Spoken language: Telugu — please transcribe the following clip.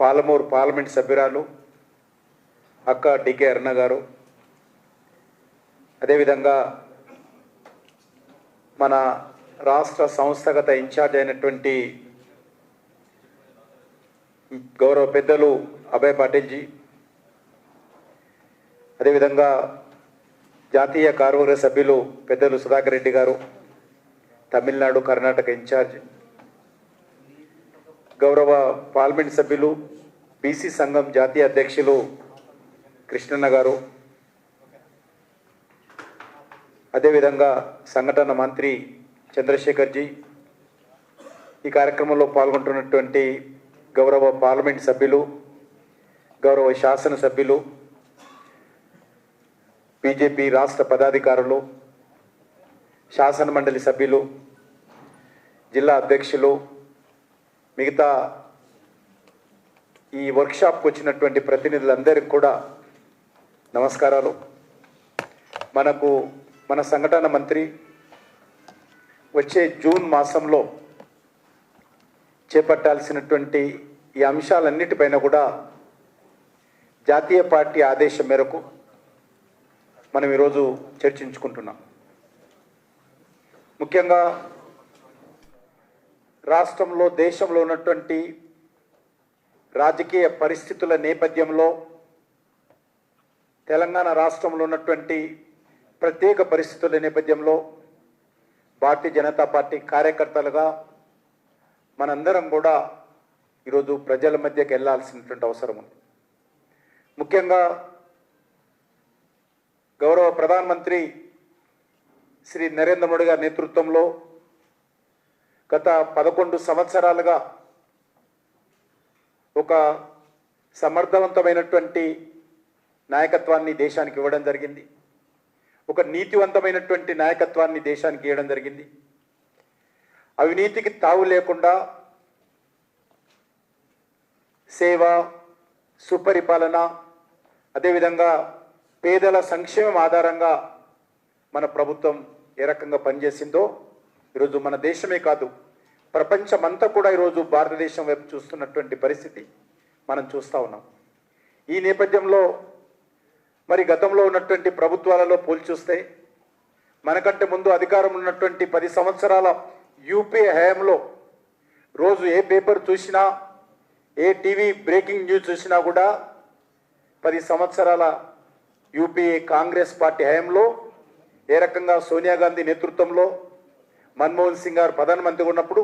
పాలమూరు పార్లమెంట్ సభ్యురాలు అక్క డికే అరుణ గారు. అదేవిధంగా మన రాష్ట్ర సంస్థాగత ఇన్ఛార్జ్ అయినటువంటి గౌరవ పెద్దలు అభయ్ పాటిల్జీ అదేవిధంగా జాతీయ కార్యవర్గ సభ్యులు పెద్దలు సుధాకర్ రెడ్డి గారు. తమిళనాడు కర్ణాటక ఇన్ఛార్జ్. గౌరవ పార్లమెంట్ సభ్యులు బీసీ సంఘం జాతీయ అధ్యక్షులు కృష్ణన్న గారు. అదేవిధంగా సంఘటన మంత్రి చంద్రశేఖర్జీ ఈ కార్యక్రమంలో పాల్గొంటున్నటువంటి గౌరవ పార్లమెంట్ సభ్యులు గౌరవ శాసన సభ్యులు బీజేపీ రాష్ట్ర పదాధికారులు శాసన మండలి సభ్యులు జిల్లా అధ్యక్షులు మిగతా ఈ వర్క్షాప్కి వచ్చినటువంటి ప్రతినిధులందరికీ కూడా నమస్కారాలు. మనకు మన సంఘటన మంత్రి వచ్చే జూన్ మాసంలో చేపట్టాల్సినటువంటి ఈ అంశాలన్నిటిపైన కూడా జాతీయ పార్టీ ఆదేశం మేరకు మనం ఈరోజు చర్చించుకుంటున్నాం. ముఖ్యంగా రాష్ట్రంలో దేశంలో ఉన్నటువంటి రాజకీయ పరిస్థితుల నేపథ్యంలో తెలంగాణ రాష్ట్రంలో ఉన్నటువంటి ప్రత్యేక పరిస్థితుల నేపథ్యంలో భారతీయ జనతా పార్టీ కార్యకర్తలుగా మనందరం కూడా ఈరోజు ప్రజల మధ్యకి వెళ్ళాల్సినటువంటి అవసరం ఉంది. ముఖ్యంగా గౌరవ ప్రధానమంత్రి శ్రీ నరేంద్ర మోడీ గారి నేతృత్వంలో గత పదకొండు సంవత్సరాలుగా ఒక సమర్థవంతమైనటువంటి నాయకత్వాన్ని దేశానికి ఇవ్వడం జరిగింది. ఒక నీతివంతమైనటువంటి నాయకత్వాన్ని దేశానికి ఇవ్వడం జరిగింది. అవినీతికి తావు లేకుండా సేవ సుపరిపాలన అదేవిధంగా పేదల సంక్షేమం ఆధారంగా మన ప్రభుత్వం ఏ రకంగా పనిచేసిందో ఈరోజు మన దేశమే కాదు ప్రపంచమంతా కూడా ఈరోజు భారతదేశం వైపు చూస్తున్నటువంటి పరిస్థితి మనం చూస్తూ ఉన్నాం. ఈ నేపథ్యంలో మరి గతంలో ఉన్నటువంటి ప్రభుత్వాలలో పోల్చూస్తే మనకంటే ముందు అధికారం ఉన్నటువంటి పది సంవత్సరాల యూపీఏ హయాంలో రోజు ఏ పేపర్ చూసినా ఏ టీవీ బ్రేకింగ్ న్యూస్ చూసినా కూడా పది సంవత్సరాల యూపీఏ కాంగ్రెస్ పార్టీ హయాంలో ఏ రకంగా సోనియా గాంధీ నేతృత్వంలో మన్మోహన్ సింగ్ గారు ప్రధానమంత్రిగా ఉన్నప్పుడు